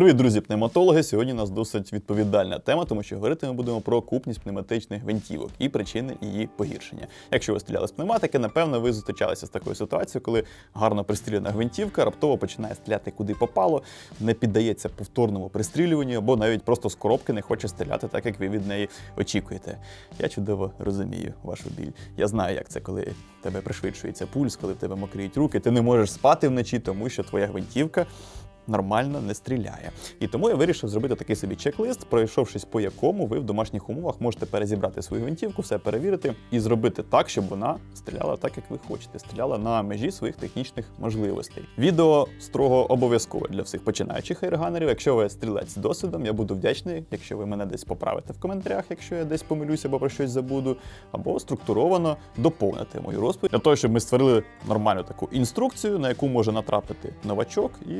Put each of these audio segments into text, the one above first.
Привіт, друзі, пневматологи. Сьогодні у нас досить відповідальна тема, тому що говорити ми будемо про купність пневматичних гвинтівок і причини її погіршення. Якщо ви стріляли з пневматики, напевно, ви зустрічалися з такою ситуацією, коли гарно пристріляна гвинтівка раптово починає стріляти куди попало, не піддається повторному пристрілюванню, або навіть просто з коробки не хоче стріляти так, як ви від неї очікуєте. Я чудово розумію вашу біль. Я знаю, як це, коли тебе пришвидшується пульс, коли в тебе мокріють руки, ти не можеш спати вночі, тому що твоя гвинтівка нормально не стріляє. І тому я вирішив зробити такий собі чек-лист, пройшовшись по якому ви в домашніх умовах можете перезібрати свою гвинтівку, все перевірити і зробити так, щоб вона стріляла так, як ви хочете, стріляла на межі своїх технічних можливостей. Відео строго обов'язкове для всіх починаючих ейрганерів. Якщо ви стрілець з досвідом, я буду вдячний, якщо ви мене десь поправите в коментарях, якщо я десь помилюся або про щось забуду, або структуровано доповнити мою розповідь для того, щоб ми створили нормальну таку інструкцію, на яку може натрапити новачок і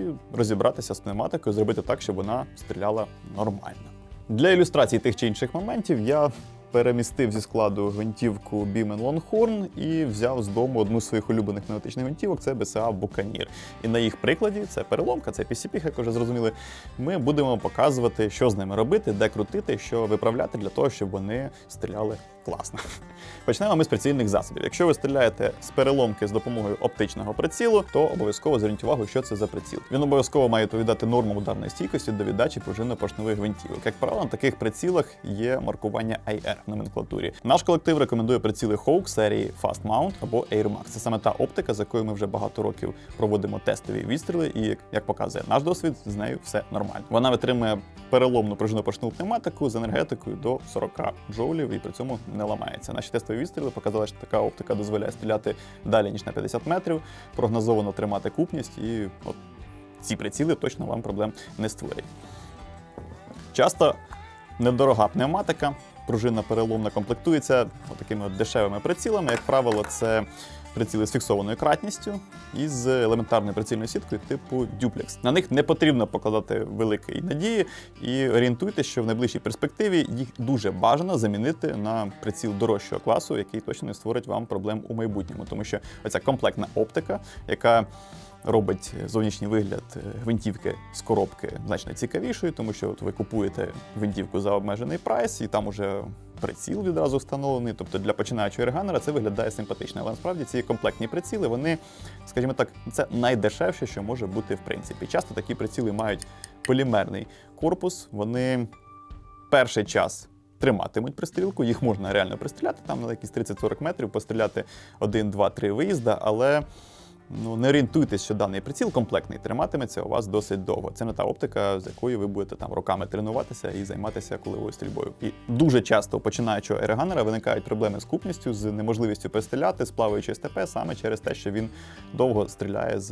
розібратися з пневматикою, зробити так, щоб вона стріляла нормально. Для ілюстрації тих чи інших моментів я перемістив зі складу гвинтівку Beeman Longhorn і взяв з дому одну з своїх улюблених пневматичних гвинтівок це BCA Buccaneer. І на їх прикладі це переломка, це PCP, як вже зрозуміли. Ми будемо показувати, що з ними робити, де крутити, що виправляти для того, щоб вони стріляли класно. Почнемо ми з прицільних засобів. Якщо ви стріляєте з переломки з допомогою оптичного прицілу, то обов'язково зверніть увагу, що це за приціл. Він обов'язково має відповідати нормам ударної стійкості до віддачі пружинно-поршневих гвинтівок. Як правило, на таких прицілах є маркування IR номенклатурі. Наш колектив рекомендує приціли Hawk серії Fast Mount або Air Max. Це саме та оптика, з якою ми вже багато років проводимо тестові відстріли, і як показує наш досвід, з нею все нормально. Вона витримує переломну пружинно-поршневу пневматику з енергетикою до 40 джоулів і при цьому не ламається. Наші тестові відстріли показали, що така оптика дозволяє стріляти далі ніж на 50 метрів, прогнозовано тримати купність, і от ці приціли точно вам проблем не створять. Часто недорога пневматика, пружина переломна комплектується такими дешевими прицілами. Як правило, це приціли з фіксованою кратністю і з елементарною прицільною сіткою типу дюплекс. На них не потрібно покладати великої надії і орієнтуйтесь, що в найближчій перспективі їх дуже бажано замінити на приціл дорожчого класу, який точно не створить вам проблем у майбутньому, тому що оця комплектна оптика, яка робить зовнішній вигляд е, гвинтівки з коробки значно цікавішою, тому що от ви купуєте гвинтівку за обмежений прайс, і там уже приціл відразу встановлений. Тобто для починаючого ерганера це виглядає симпатично. Але насправді ці комплектні приціли, вони, скажімо так, це найдешевше, що може бути в принципі. Часто такі приціли мають полімерний корпус, вони перший час. Триматимуть пристрілку, їх можна реально пристріляти, там на якісь 30-40 метрів, постріляти 1, 2, 3 виїзда, але ну, не орієнтуйтесь, що даний приціл комплектний триматиметься у вас досить довго. Це не та оптика, з якою ви будете там роками тренуватися і займатися кулевою стрільбою. І дуже часто починаючого ереганера виникають проблеми з купністю, з неможливістю перестріляти, з плаваючою СТП, саме через те, що він довго стріляє з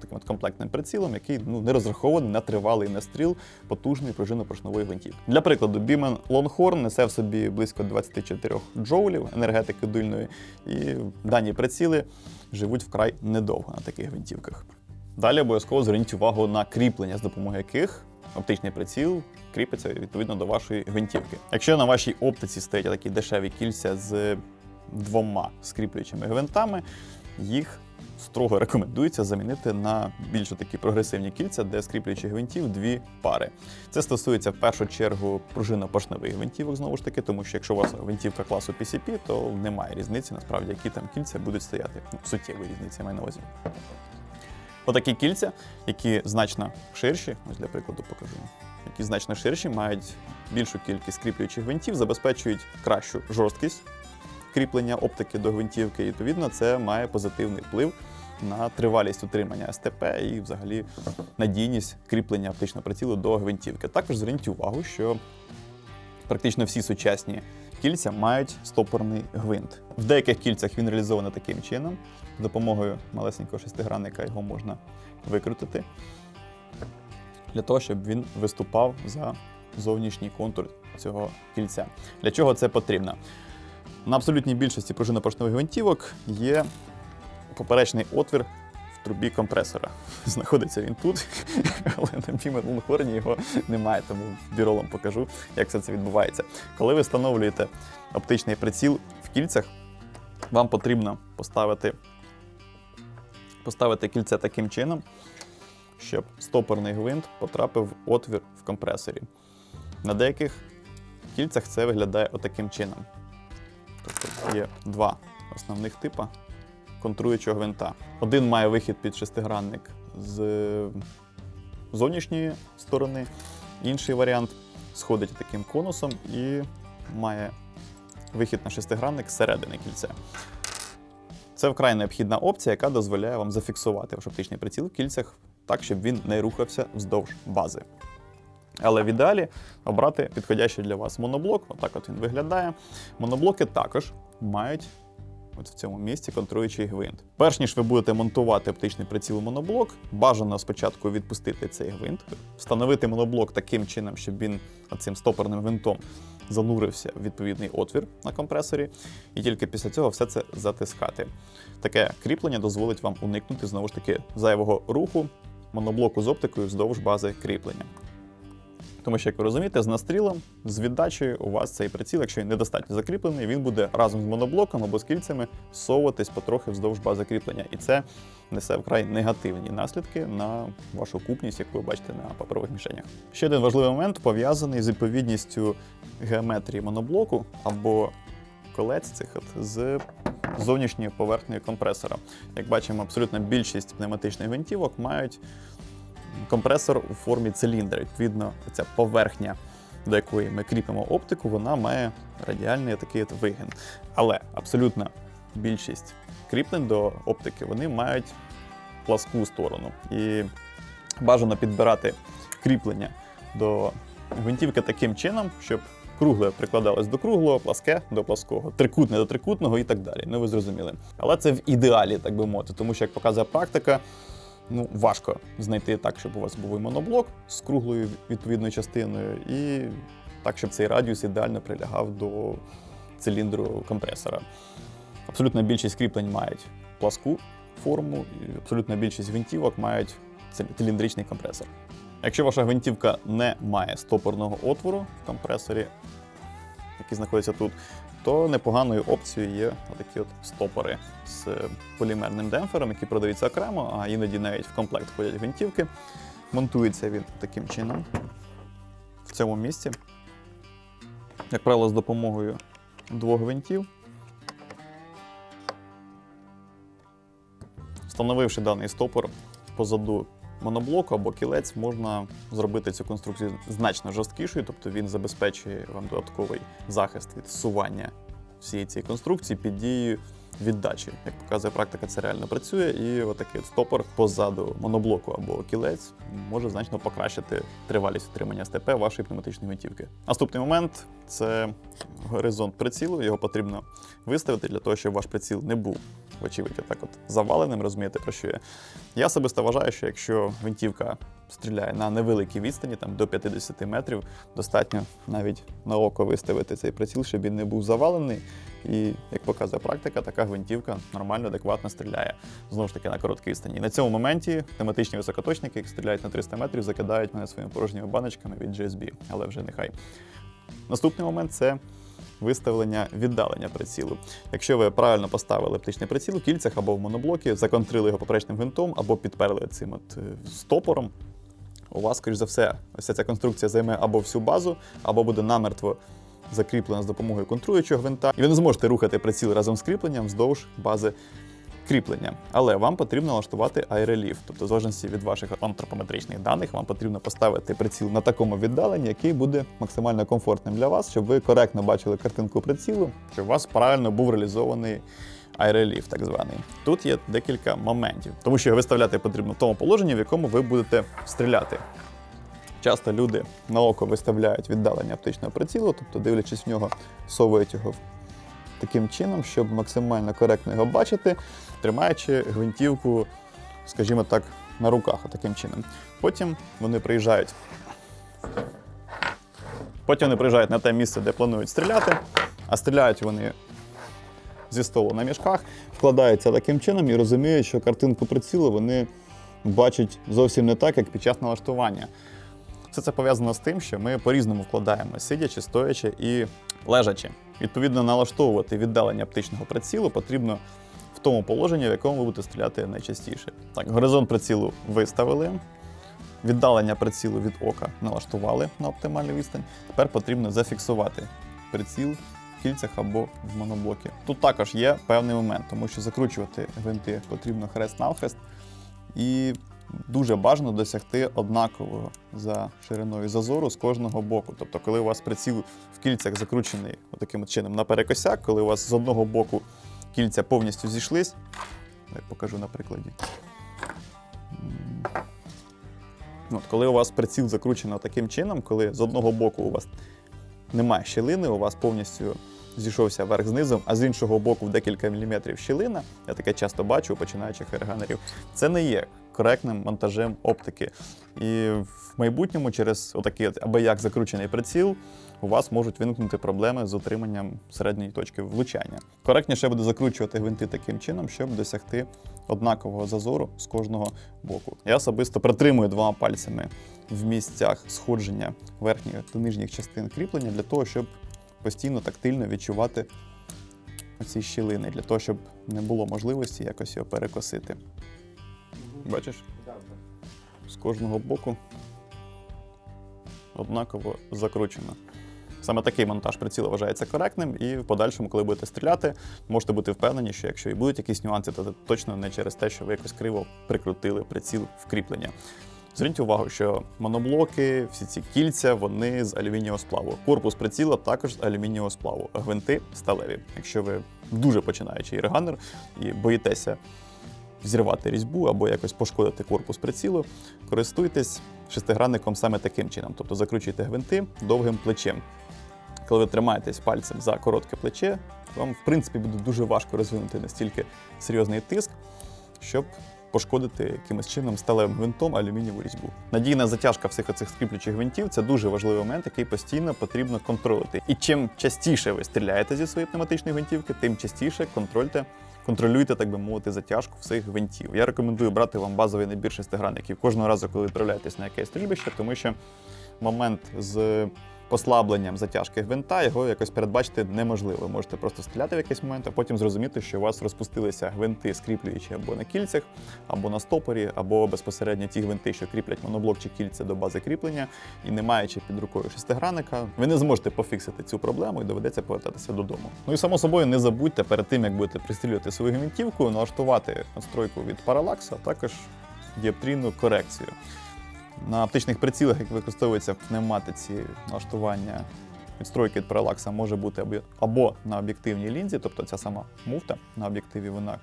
таким от комплектним прицілом, який ну, не розрахований на тривалий настріл потужний пружинно-поршневої гвинтівки. Для прикладу, Beeman Longhorn несе в собі близько 24 джоулів енергетики дульної, і дані приціли живуть вкрай недовго на таких гвинтівках. Далі обов'язково зверніть увагу на кріплення, з допомогою яких оптичний приціл кріпиться відповідно до вашої гвинтівки. Якщо на вашій оптиці стоять такі дешеві кільця з двома скріплюючими гвинтами, їх строго рекомендується замінити на більш такі прогресивні кільця, де скріплюючих гвинтів дві пари. Це стосується в першу чергу пружинно-поршневих гвинтівок, знову ж таки, тому що якщо у вас гвинтівка класу PCP, то немає різниці, насправді, які там кільця будуть стояти. Ну, суттєвої різниці маю на увазі. Отакі кільця, які значно ширші, ось для прикладу покажу, які значно ширші, мають більшу кількість скріплюючих гвинтів, забезпечують кращу жорсткість кріплення оптики до гвинтівки. І, відповідно, це має позитивний вплив на тривалість утримання СТП і, взагалі, надійність кріплення оптичного прицілу до гвинтівки. Також зверніть увагу, що практично всі сучасні кільця мають стопорний гвинт. В деяких кільцях він реалізований таким чином. З допомогою малесенького шестигранника його можна викрутити для того, щоб він виступав за зовнішній контур цього кільця. Для чого це потрібно? На абсолютній більшості пружинно-поршневих гвинтівок є поперечний отвір в трубі компресора. Знаходиться він тут, але на Бімер його немає, тому біролом покажу, як все це відбувається. Коли ви встановлюєте оптичний приціл в кільцях, вам потрібно поставити, поставити кільце таким чином, щоб стопорний гвинт потрапив в отвір в компресорі. На деяких кільцях це виглядає отаким чином. Тобто є два основних типа контруючого гвинта. Один має вихід під шестигранник з зовнішньої сторони, інший варіант сходить таким конусом і має вихід на шестигранник зсередини кільця. Це вкрай необхідна опція, яка дозволяє вам зафіксувати ваш оптичний приціл в кільцях так, щоб він не рухався вздовж бази. Але в ідеалі обрати підходящий для вас моноблок. Отак от він виглядає. Моноблоки також мають от в цьому місці контруючий гвинт. Перш ніж ви будете монтувати оптичний приціл моноблок, бажано спочатку відпустити цей гвинт, встановити моноблок таким чином, щоб він цим стопорним гвинтом занурився в відповідний отвір на компресорі, і тільки після цього все це затискати. Таке кріплення дозволить вам уникнути знову ж таки зайвого руху моноблоку з оптикою вздовж бази кріплення. Тому що, як ви розумієте, з настрілом, з віддачею у вас цей приціл, якщо він недостатньо закріплений, він буде разом з моноблоком або з кільцями совуватись потрохи вздовж бази кріплення. І це несе вкрай негативні наслідки на вашу купність, яку ви бачите на паперових мішенях. Ще один важливий момент пов'язаний з відповідністю геометрії моноблоку або колець цих от з зовнішньою поверхнею компресора. Як бачимо, абсолютно більшість пневматичних гвинтівок мають компресор у формі циліндра. Відповідно, ця поверхня, до якої ми кріпимо оптику, вона має радіальний такий от вигин. Але абсолютна більшість кріплень до оптики вони мають пласку сторону. І бажано підбирати кріплення до гвинтівки таким чином, щоб кругле прикладалось до круглого, пласке до плаского, трикутне до трикутного і так далі. Ну ви зрозуміли. Але це в ідеалі, так би мовити, тому що як показує практика, ну важко знайти так, щоб у вас був і моноблок з круглою відповідною частиною, і так, щоб цей радіус ідеально прилягав до циліндру компресора. Абсолютна більшість кріплень мають пласку форму, і абсолютна більшість гвинтівок мають ци- циліндричний компресор. Якщо ваша гвинтівка не має стопорного отвору в компресорі, який знаходиться тут, то непоганою опцією є такі от стопори з полімерним демпфером, які продаються окремо, а іноді навіть в комплект входять гвинтівки. Монтується він таким чином в цьому місці. Як правило, з допомогою двох гвинтів. Встановивши даний стопор позаду моноблоку або кілець, можна зробити цю конструкцію значно жорсткішою, тобто він забезпечує вам додатковий захист від сування всієї цієї конструкції під дією віддачі. Як показує практика, це реально працює, і отакий от стопор позаду моноблоку або кілець може значно покращити тривалість отримання СТП вашої пневматичної гвинтівки. Наступний момент це горизонт прицілу. Його потрібно виставити для того, щоб ваш приціл не був, вочевидь, так от заваленим, розумієте, про що я. Я особисто вважаю, що якщо гвинтівка стріляє на невеликій відстані, там до 50 метрів, достатньо навіть на око виставити цей приціл, щоб він не був завалений. І як показує практика, така гвинтівка нормально, адекватно стріляє знову ж таки на короткій відстані. І на цьому моменті тематичні високоточники, які стріляють на 300 метрів, закидають мене своїми порожніми баночками від GSB, але вже нехай. Наступний момент це виставлення віддалення прицілу. Якщо ви правильно поставили оптичний приціл в кільцях або в моноблокі, законтрили його поперечним гвинтом або підперли цим от е, стопором, у вас, скоріш за все, ось ця конструкція займе або всю базу, або буде намертво закріплена з допомогою контруючого гвинта. І ви не зможете рухати приціл разом з кріпленням вздовж бази кріплення. Але вам потрібно налаштувати аероліфт. Тобто, в залежності від ваших антропометричних даних, вам потрібно поставити приціл на такому віддаленні, який буде максимально комфортним для вас, щоб ви коректно бачили картинку прицілу, щоб у вас правильно був реалізований аероліфт, так званий. Тут є декілька моментів, тому що виставляти потрібно в тому положенні, в якому ви будете стріляти. Часто люди на око виставляють віддалення оптичного прицілу, тобто, дивлячись в нього, совують його таким чином, щоб максимально коректно його бачити, тримаючи гвинтівку, скажімо так, на руках, таким чином. Потім вони приїжджають. Потім вони приїжджають на те місце, де планують стріляти, а стріляють вони зі столу на мішках, вкладаються таким чином і розуміють, що картинку прицілу вони бачать зовсім не так, як під час налаштування. Все це пов'язано з тим, що ми по-різному вкладаємо, сидячи, стоячи і лежачи. Відповідно, налаштовувати віддалення оптичного прицілу потрібно в тому положенні, в якому ви будете стріляти найчастіше. Так, горизонт прицілу виставили. Віддалення прицілу від ока налаштували на оптимальну відстань. Тепер потрібно зафіксувати приціл в кільцях або в моноблокі. Тут також є певний момент, тому що закручувати гвинти потрібно хрест-навхрест. І дуже бажано досягти однакового за шириною зазору з кожного боку. Тобто, коли у вас приціл в кільцях закручений таким чином наперекосяк, коли у вас з одного боку кільця повністю зійшлись, я покажу на прикладі. От, коли у вас приціл закручено таким чином, коли з одного боку у вас немає щілини, у вас повністю зійшовся верх з низом, а з іншого боку в декілька міліметрів щілина, я таке часто бачу починаючих ерганерів, це не є коректним монтажем оптики. І в майбутньому через отакий от аби як закручений приціл у вас можуть виникнути проблеми з отриманням середньої точки влучання. Коректніше буде закручувати гвинти таким чином, щоб досягти однакового зазору з кожного боку. Я особисто притримую двома пальцями в місцях сходження верхніх та нижніх частин кріплення для того, щоб постійно тактильно відчувати оці щілини, для того, щоб не було можливості якось його перекосити. Бачиш? З кожного боку однаково закручено. Саме такий монтаж приціла вважається коректним, і в подальшому, коли будете стріляти, можете бути впевнені, що якщо і будуть якісь нюанси, то це точно не через те, що ви якось криво прикрутили приціл в кріплення. Зверніть увагу, що моноблоки, всі ці кільця, вони з алюмінієвого сплаву. Корпус приціла також з алюмінієвого сплаву, а гвинти сталеві. Якщо ви дуже починаючий ірганер і боїтеся зірвати різьбу або якось пошкодити корпус прицілу, користуйтесь шестигранником саме таким чином. Тобто закручуйте гвинти довгим плечем. Коли ви тримаєтесь пальцем за коротке плече, вам, в принципі, буде дуже важко розвинути настільки серйозний тиск, щоб пошкодити якимось чином сталевим гвинтом алюмінієву різьбу. Надійна затяжка всіх оцих скріплючих гвинтів це дуже важливий момент, який постійно потрібно контролити. І чим частіше ви стріляєте зі своєї пневматичної гвинтівки, тим частіше контрольте. Контролюйте, так би мовити, затяжку всіх гвинтів. Я рекомендую брати вам базовий набір шестигранників кожного разу, коли відправляєтесь на якесь стрільбище, тому що момент з послабленням затяжки гвинта його якось передбачити неможливо. Можете просто стріляти в якийсь момент, а потім зрозуміти, що у вас розпустилися гвинти, скріплюючі або на кільцях, або на стопорі, або безпосередньо ті гвинти, що кріплять моноблок чи кільця до бази кріплення, і не маючи під рукою шестигранника, ви не зможете пофіксити цю проблему і доведеться повертатися додому. Ну і само собою не забудьте перед тим, як будете пристрілювати свою гвинтівку, налаштувати настройку від паралакса, а також діоптрійну корекцію. На оптичних прицілах, як використовується в пневматиці налаштування відстройки від паралакса, може бути або- на об'єктивній лінзі, тобто ця сама муфта на об'єктиві вона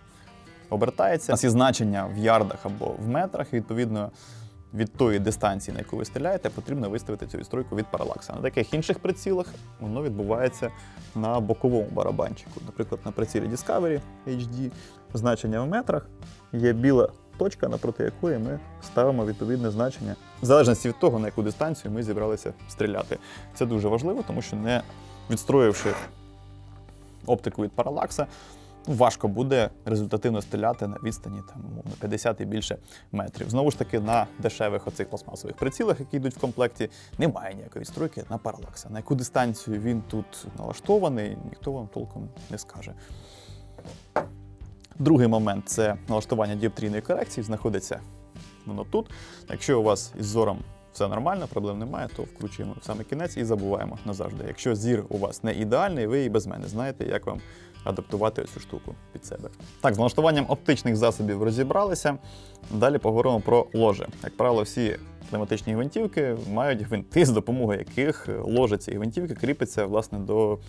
обертається. У нас є значення в ярдах або в метрах, і відповідно. Від тої дистанції, на яку ви стріляєте, потрібно виставити цю відстройку від паралакса. На таких інших прицілах воно відбувається на боковому барабанчику. Наприклад, на прицілі Discovery HD значення в метрах є біла точка, напроти якої ми ставимо відповідне значення, в залежності від того, на яку дистанцію ми зібралися стріляти. Це дуже важливо, тому що не відстроївши оптику від паралакса, важко буде результативно стріляти на відстані там, умовно, 50 і більше метрів. Знову ж таки, на дешевих оцих пластмасових прицілах, які йдуть в комплекті, немає ніякої відстройки на паралакса. На яку дистанцію він тут налаштований, ніхто вам толком не скаже. Другий момент це налаштування діоптрійної корекції. Знаходиться воно тут. Якщо у вас із зором все нормально, проблем немає, то вкручуємо в саме кінець і забуваємо назавжди. Якщо зір у вас не ідеальний, ви і без мене знаєте, як вам адаптувати цю штуку під себе. Так, з налаштуванням оптичних засобів розібралися. Далі поговоримо про ложе. Як правило, всі пневматичні гвинтівки мають гвинти, з допомогою яких ложе цієї гвинтівки кріпиться власне до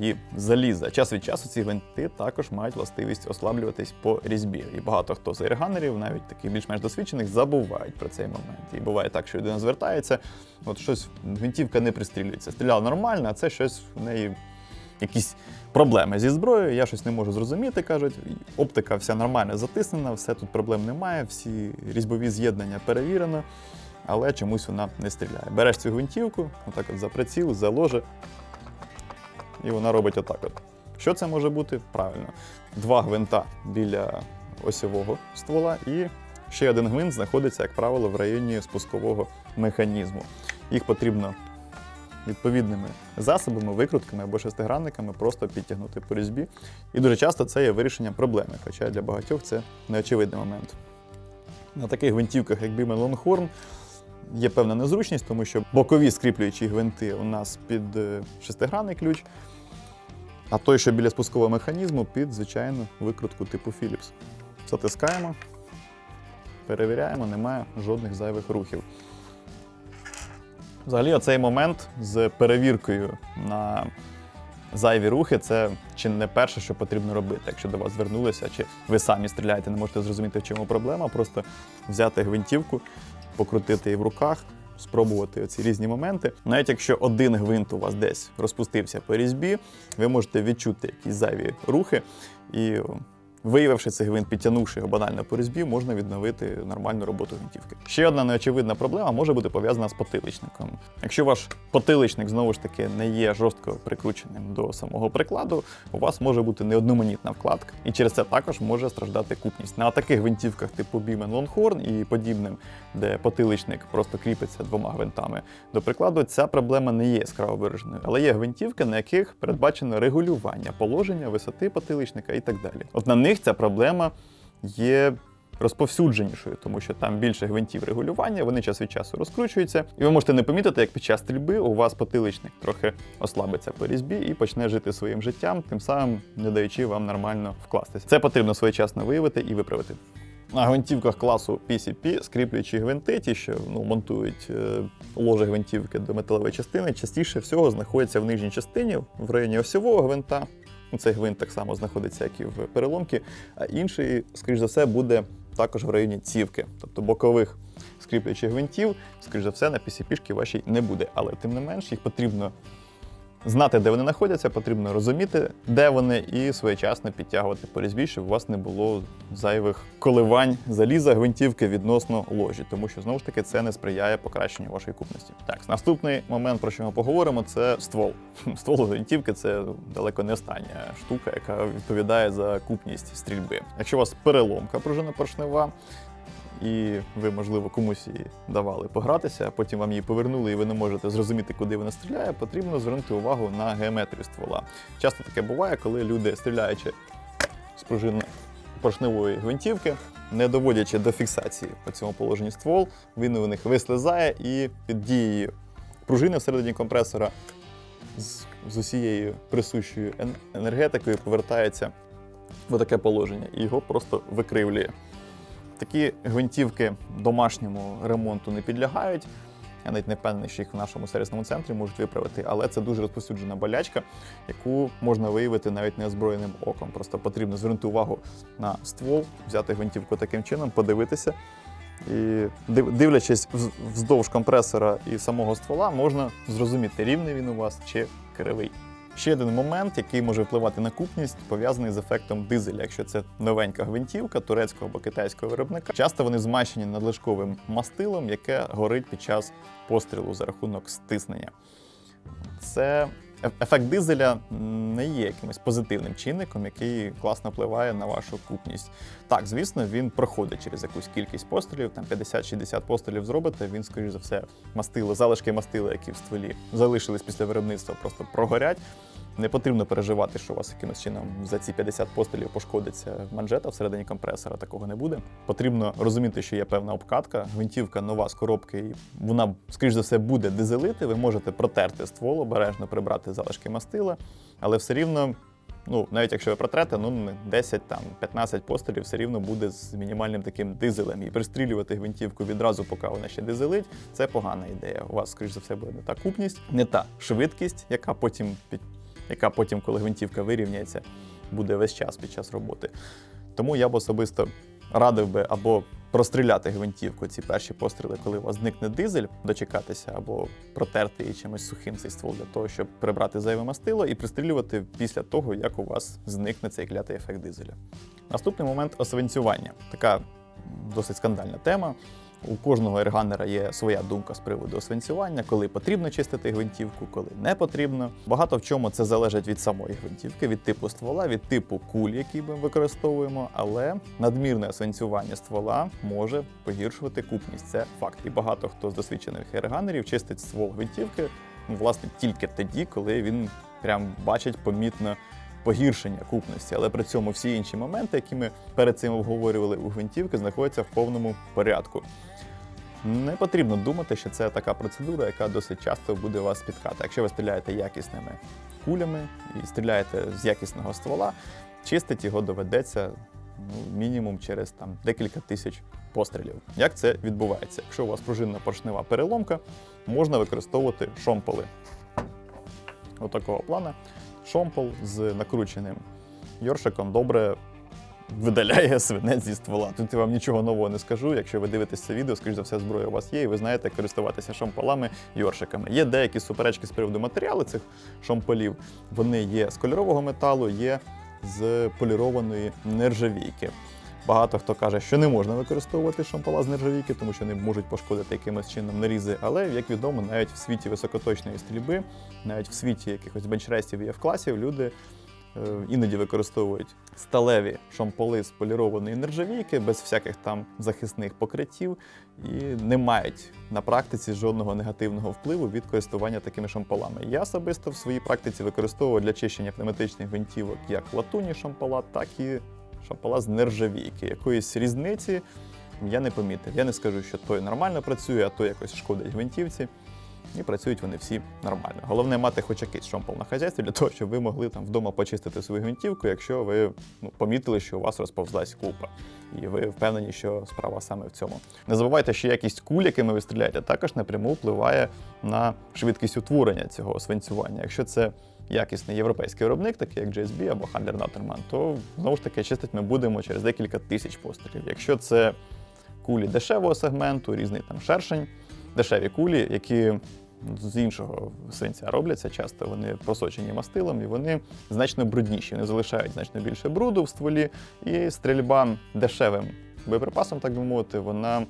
її заліза. Час від часу ці гвинти також мають властивість ослаблюватись по різьбі. І багато хто з ірганерів, навіть таких більш-менш досвідчених, забувають про цей момент. І буває так, що людина звертається, от щось гвинтівка не пристрілюється. Стріляла нормально, а це щось в неї якісь проблеми зі зброєю, я щось не можу зрозуміти, кажуть. Оптика вся нормально затиснена, все тут проблем немає, всі різьбові з'єднання перевірено, але чомусь вона не стріляє. Береш цю гвинтівку, отак от за приціл, за ложе, і вона робить отак. от. Що це може бути? Правильно, два гвинта біля осьового ствола, і ще один гвинт знаходиться, як правило, в районі спускового механізму. Їх потрібно відповідними засобами, викрутками або шестигранниками просто підтягнути по різьбі. І дуже часто це є вирішенням проблеми, хоча для багатьох це неочевидний момент. На таких гвинтівках, як Bimel Longhorn, є певна незручність, тому що бокові скріплюючі гвинти у нас під е, шестигранний ключ, а той, що біля спускового механізму, під звичайну викрутку типу Philips. Затискаємо, перевіряємо, немає жодних зайвих рухів. Взагалі, оцей момент з перевіркою на зайві рухи це чи не перше, що потрібно робити. Якщо до вас звернулися, чи ви самі стріляєте, не можете зрозуміти, в чому проблема, просто взяти гвинтівку, покрутити її в руках, спробувати оці різні моменти. Навіть якщо один гвинт у вас десь розпустився по різьбі, ви можете відчути якісь зайві рухи і. Виявивши цей гвинт, підтягнувши його банально по різьбі, можна відновити нормальну роботу гвинтівки. Ще одна неочевидна проблема може бути пов'язана з потиличником. Якщо ваш потиличник знову ж таки не є жорстко прикрученим до самого прикладу, у вас може бути неодноманітна вкладка, і через це також може страждати купність. На таких гвинтівках типу Beeman Longhorn і подібним, де потиличник просто кріпиться двома гвинтами. До прикладу, ця проблема не є яскраво вираженою, але є гвинтівки, на яких передбачено регулювання положення, висоти потиличника і так далі. От на них ця проблема є розповсюдженішою, тому що там більше гвинтів регулювання, вони час від часу розкручуються, і ви можете не помітити, як під час стрільби у вас потиличник трохи ослабиться по різьбі і почне жити своїм життям, тим самим не даючи вам нормально вкластися. Це потрібно своєчасно виявити і виправити. На гвинтівках класу PCP скріплюючі гвинти, ті, що ну, монтують е, ложі гвинтівки до металевої частини, частіше всього знаходяться в нижній частині, в районі осьового гвинта. Цей гвинт так само знаходиться, як і в переломці, а інший, скоріш за все, буде також в районі цівки, тобто бокових скріплюючих гвинтів, скоріш за все, на PCP-шки вашій не буде. Але тим не менш, їх потрібно знати, де вони знаходяться, потрібно розуміти, де вони, і своєчасно підтягувати по різьбі, щоб у вас не було зайвих коливань заліза гвинтівки відносно ложі, тому що знову ж таки це не сприяє покращенню вашої купності. Так, наступний момент, про що ми поговоримо, це ствол. Ствол гвинтівки це далеко не остання штука, яка відповідає за купність стрільби. Якщо у вас переломка пружина поршнева, і ви, можливо, комусь її давали погратися, а потім вам її повернули, і ви не можете зрозуміти, куди вона стріляє, потрібно звернути увагу на геометрію ствола. Часто таке буває, коли люди, стріляючи з пружин поршневої гвинтівки, не доводячи до фіксації по цьому положенні ствол, він у них вислизає і під дією пружини всередині компресора з, з усією присущою енергетикою повертається в таке положення і його просто викривлює. Такі гвинтівки домашньому ремонту не підлягають. Я навіть не впевнений, що їх в нашому сервісному центрі можуть виправити, але це дуже розповсюджена болячка, яку можна виявити навіть неозброєним оком. Просто потрібно звернути увагу на ствол, взяти гвинтівку таким чином, подивитися. І дивлячись вздовж компресора і самого ствола, можна зрозуміти, рівний він у вас чи кривий. Ще один момент, який може впливати на купність, пов'язаний з ефектом дизеля. Якщо це новенька гвинтівка турецького або китайського виробника, часто вони змащені надлишковим мастилом, яке горить під час пострілу за рахунок стиснення. Це ефект дизеля не є якимось позитивним чинником, який класно впливає на вашу купність. Так, звісно, він проходить через якусь кількість пострілів, там 50-60 пострілів зробите, він, скоріш за все, мастило, залишки мастила, які в стволі залишились після виробництва, просто прогорять. Не потрібно переживати, що у вас якимось чином за ці 50 пострілів пошкодиться манжета всередині компресора. Такого не буде. Потрібно розуміти, що є певна обкатка, гвинтівка нова з коробки, і вона, скоріш за все, буде дизелити. Ви можете протерти ствол, обережно прибрати залишки мастила, але все рівно. Ну, навіть якщо ви протрете, ну 10 там 15 пострілів все рівно буде з мінімальним таким дизелем. І пристрілювати гвинтівку відразу, поки вона ще дизелить, це погана ідея. У вас, скоріш за все, буде не та купність, не та швидкість, яка потім під яка потім, коли гвинтівка вирівняється, буде весь час під час роботи. Тому я б особисто радив би або простріляти гвинтівку ці перші постріли, коли у вас зникне дизель, дочекатися, або протерти її чимось сухим цей ствол для того, щоб прибрати зайве мастило, і пристрілювати після того, як у вас зникне цей клятий ефект дизеля. Наступний момент освинцювання. Така досить скандальна тема. У кожного ерганера є своя думка з приводу освинцювання, коли потрібно чистити гвинтівку, коли не потрібно. Багато в чому це залежить від самої гвинтівки, від типу ствола, від типу куль, які ми використовуємо. Але надмірне освинцювання ствола може погіршувати купність. Це факт. І багато хто з досвідчених ерганерів чистить ствол гвинтівки, ну, власне, тільки тоді, коли він прям бачить помітно погіршення купності, але при цьому всі інші моменти, які ми перед цим обговорювали у гвинтівки, знаходяться в повному порядку. Не потрібно думати, що це така процедура, яка досить часто буде вас спіткати. Якщо ви стріляєте якісними кулями і стріляєте з якісного ствола, чистить його доведеться ну, мінімум через там декілька тисяч пострілів. Як це відбувається? Якщо у вас пружинна поршнева переломка, можна використовувати шомполи. Отакого плана. Шомпол з накрученим йоршиком добре видаляє свинець зі ствола. Тут я вам нічого нового не скажу. Якщо ви дивитесь це відео, скоріш за все, зброя у вас є, і ви знаєте, як користуватися шомполами, йоршиками. Є деякі суперечки з приводу матеріалу цих шомполів. Вони є з кольорового металу, є з полірованої нержавійки. Багато хто каже, що не можна використовувати шомпола з нержавійки, тому що вони можуть пошкодити якимось чином нарізи. Але як відомо, навіть в світі високоточної стрільби, навіть в світі якихось бенчрестів і F-класів, люди е, іноді використовують сталеві шомполи з полірованої нержавійки без всяких там захисних покриттів і не мають на практиці жодного негативного впливу від користування такими шомполами. Я особисто в своїй практиці використовую для чищення пневматичних гвинтівок як латунні шомпола, так і шомпола з нержавійки. Якоїсь різниці я не помітив. Я не скажу, що той нормально працює, а той якось шкодить гвинтівці. І працюють вони всі нормально. Головне мати хоч якийсь шомпол на хазяйстві для того, щоб ви могли там вдома почистити свою гвинтівку, якщо ви ну, помітили, що у вас розповзлась купа. І ви впевнені, що справа саме в цьому. Не забувайте, що якість куль, якими ви стріляєте, також напряму впливає на швидкість утворення цього свинцювання. Якщо це якісний європейський виробник, такий як GSB або Handler Natterman, то знову ж таки чистити ми будемо через декілька тисяч пострілів. Якщо це кулі дешевого сегменту, різний там шершень, дешеві кулі, які з іншого свинця робляться часто, вони просочені мастилом і вони значно брудніші, вони залишають значно більше бруду в стволі, і стрільба дешевим боєприпасом, так би мовити, вона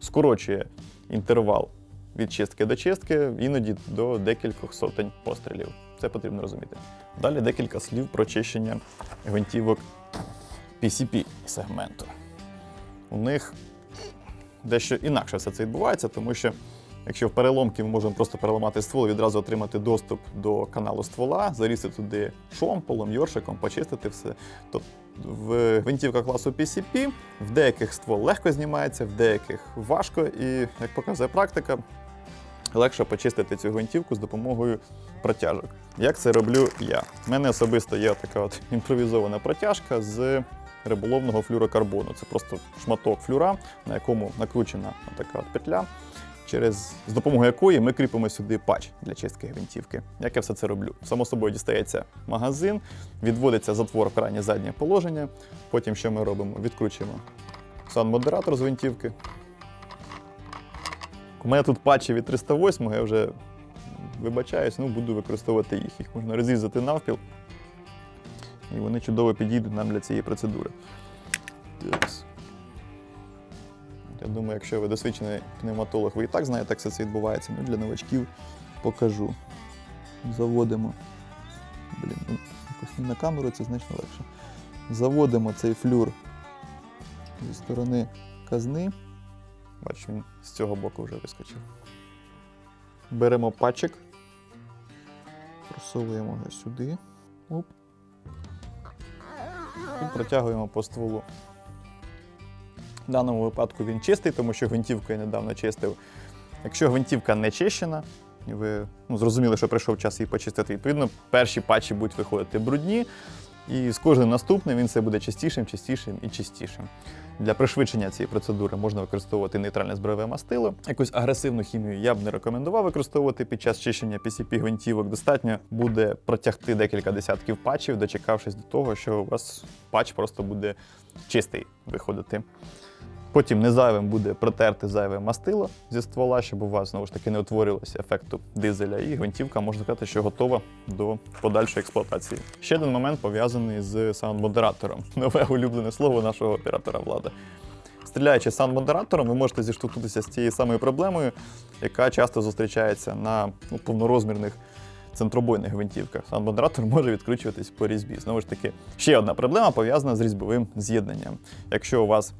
скорочує інтервал від чистки до чистки, іноді до декількох сотень пострілів. Це потрібно розуміти. Далі декілька слів про чищення гвинтівок PCP сегменту. У них дещо інакше все це відбувається, тому що якщо в переломки ми можемо просто переламати ствол і відразу отримати доступ до каналу ствола, зарізати туди шомполом, йоршиком, почистити все, то в гвинтівках класу PCP в деяких ствол легко знімається, в деяких важко, і як показує практика, легше почистити цю гвинтівку з допомогою протяжок. Як це роблю я? У мене особисто є така от імпровізована протяжка з риболовного флюрокарбону. Це просто шматок флюра, на якому накручена така от петля, через, з допомогою якої ми кріпимо сюди патч для чистки гвинтівки. Як я все це роблю? Само собою дістається магазин, відводиться затвор в крайнє заднє положення. Потім що ми робимо? Відкручуємо сан-модератор з гвинтівки. У мене тут патчі від 308, я вже вибачаюсь, ну буду використовувати їх. Їх можна розрізати навпіл. І вони чудово підійдуть нам для цієї процедури. Я думаю, якщо ви досвідчений пневматолог, ви і так знаєте, як все це відбувається. Ну, для новачків покажу. Заводимо. Блін, ну, якось не на камеру це значно легше. Заводимо цей флюр зі сторони казни. Бачу, він з цього боку вже вискочив. Беремо пачик, просовуємо його сюди. Оп. І протягуємо по стволу. В даному випадку він чистий, тому що гвинтівку я недавно чистив. Якщо гвинтівка не чищена, і ви ну, зрозуміли, що прийшов час її почистити, відповідно, перші патчі будуть виходити брудні, і з кожним наступним він все буде чистішим, чистішим і чистішим. Для пришвидшення цієї процедури можна використовувати нейтральне збройове мастило. Якусь агресивну хімію я б не рекомендував використовувати під час чищення PCP гвинтівок. Достатньо буде протягти декілька десятків патчів, дочекавшись до того, що у вас патч просто буде чистий виходити. Потім незайвим буде протерти зайве мастило зі ствола, щоб у вас знову ж таки не утворилося ефекту дизеля, і гвинтівка можна сказати, що готова до подальшої експлуатації. Ще один момент пов'язаний з саунд-модератором. Нове улюблене слово нашого оператора влада. Стріляючи саунд-модератором, ви можете зіштовхнутися з тією самою проблемою, яка часто зустрічається на ну, повнорозмірних центробойних гвинтівках. Саунд-модератор може відкручуватись по різьбі. Знову ж таки, ще одна проблема пов'язана з різьбовим з'єднанням. Якщо у вас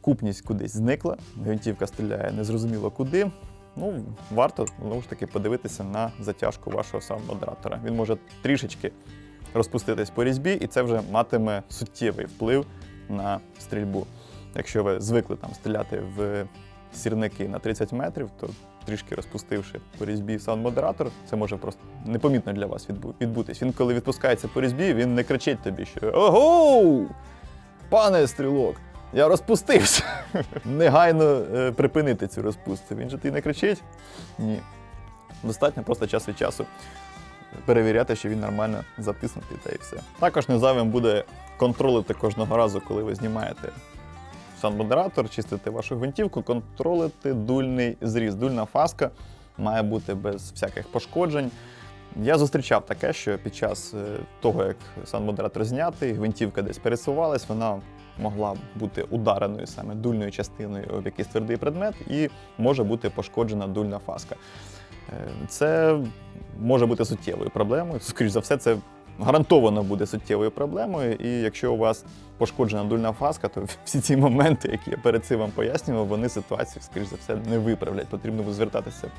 купність кудись зникла, гвинтівка стріляє незрозуміло куди. Ну, варто знову ж таки подивитися на затяжку вашого саунд-модератора. Він може трішечки розпуститись по різьбі, і це вже матиме суттєвий вплив на стрільбу. Якщо ви звикли там стріляти в сірники на 30 метрів, то трішки розпустивши по різьбі саунд-модератор, це може просто непомітно для вас відбу- відбутись. Він, коли відпускається по різьбі, він не кричить тобі, що Ого! Пане стрілок! Я розпустився. Негайно е, припинити цю розпусту. Він же ти не кричить? Ні. Достатньо просто час від часу перевіряти, що він нормально затиснутий та і все. Також не зайвим буде контролити кожного разу, коли ви знімаєте саунд-модератор, чистите вашу гвинтівку, контролити дульний зріз. Дульна фаска має бути без всяких пошкоджень. Я зустрічав таке, що під час е, того, як саунд-модератор знятий, гвинтівка десь пересувалась, вона могла бути удареною саме дульною частиною об якийсь твердий предмет, і може бути пошкоджена дульна фаска. Е, Це може бути суттєвою проблемою. Скоріш за все, це гарантовано буде суттєвою проблемою. І якщо у вас пошкоджена дульна фаска, то всі ці моменти, які я перед цим вам пояснював, вони ситуацію, скоріш за все, не виправлять. Потрібно звертатися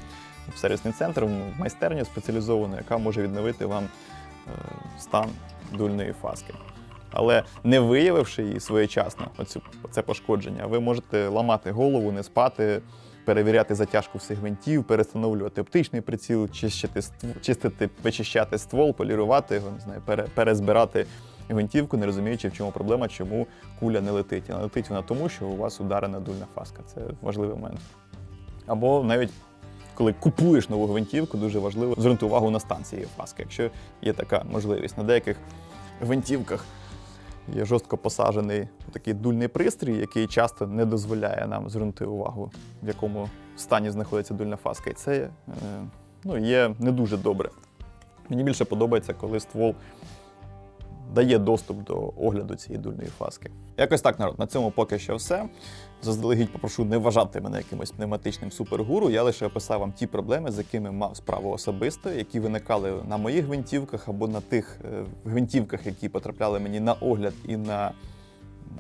в сервісний центр, в майстерню спеціалізовану, яка може відновити вам е, стан дульної фаски. Але не виявивши її своєчасно, оцю, це пошкодження, ви можете ламати голову, не спати, перевіряти затяжку всіх гвинтів, перестановлювати оптичний приціл, чистити, чистити, вичищати ствол, полірувати його, не знаю, пере, перезбирати гвинтівку, не розуміючи, в чому проблема, чому куля не летить. Не летить вона тому, що у вас ударена дульна фаска. Це важливий момент. Або навіть коли купуєш нову гвинтівку, дуже важливо звернути увагу на стан цієї фаски, якщо є така можливість. На деяких гвинтівках є жорстко посаджений такий дульний пристрій, який часто не дозволяє нам звернути увагу, в якому стані знаходиться дульна фаска. І це е, ну, є не дуже добре. Мені більше подобається, коли ствол дає доступ до огляду цієї дульної фаски. Якось так, народ, на цьому поки що все. Заздалегідь попрошу не вважати мене якимось пневматичним супергуру. Я лише описав вам ті проблеми, з якими мав справу особисто, які виникали на моїх гвинтівках або на тих е, гвинтівках, які потрапляли мені на огляд і на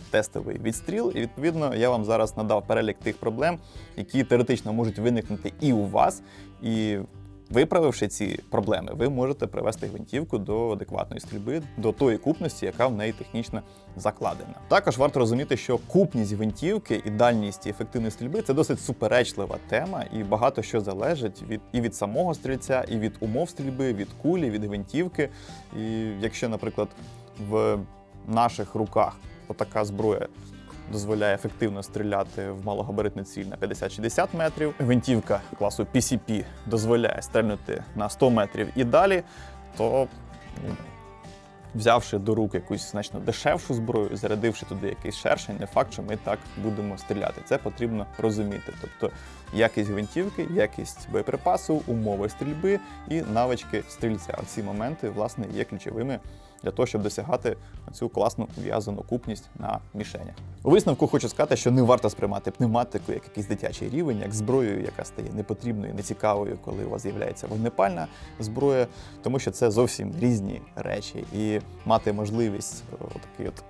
тестовий відстріл. І відповідно я вам зараз надав перелік тих проблем, які теоретично можуть виникнути і у вас. І Виправивши ці проблеми, ви можете привести гвинтівку до адекватної стрільби, до тої купності, яка в неї технічно закладена. Також варто розуміти, що купність гвинтівки і дальність і ефективність стрільби це досить суперечлива тема, і багато що залежить від і від самого стрільця, і від умов стрільби, від кулі, від гвинтівки. І якщо, наприклад, в наших руках отака зброя дозволяє ефективно стріляти в малогабаритну ціль на 50-60 метрів. Гвинтівка класу PCP дозволяє стрельнути на 100 метрів і далі, то ну, взявши до рук якусь значно дешевшу зброю, зарядивши туди якийсь шершень, не факт, що ми так будемо стріляти. Це потрібно розуміти. Тобто якість гвинтівки, якість боєприпасу, умови стрільби і навички стрільця. Ці моменти, власне, є ключовими для того, щоб досягати цю класну ув'язану купність на мішенях. У висновку хочу сказати, що не варто сприймати пневматику як якийсь дитячий рівень, як зброю, яка стає непотрібною, нецікавою, коли у вас з'являється вогнепальна зброя, тому що це зовсім різні речі. І мати можливість о, такий от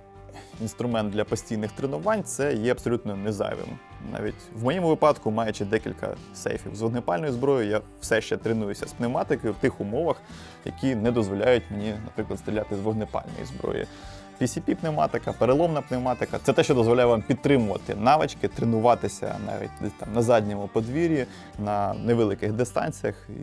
інструмент для постійних тренувань це є абсолютно незайвим. Навіть в моєму випадку, маючи декілька сейфів з вогнепальною зброєю, я все ще тренуюся з пневматикою в тих умовах, які не дозволяють мені, наприклад, стріляти з вогнепальної зброї. PCP пневматика, переломна пневматика це те, що дозволяє вам підтримувати навички, тренуватися навіть там на задньому подвір'ї, на невеликих дистанціях і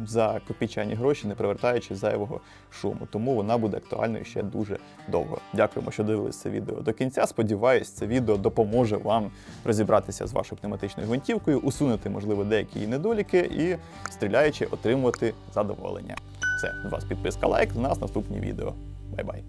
за копійчані гроші, не привертаючи зайвого шуму. Тому вона буде актуальною ще дуже довго. Дякуємо, що дивились це відео до кінця. Сподіваюсь, це відео допоможе вам розібратися з вашою пневматичною гвинтівкою, усунути, можливо, деякі її недоліки і стріляючи, отримувати задоволення. Все, з вас підписка, лайк. У нас наступні відео. Бай-бай.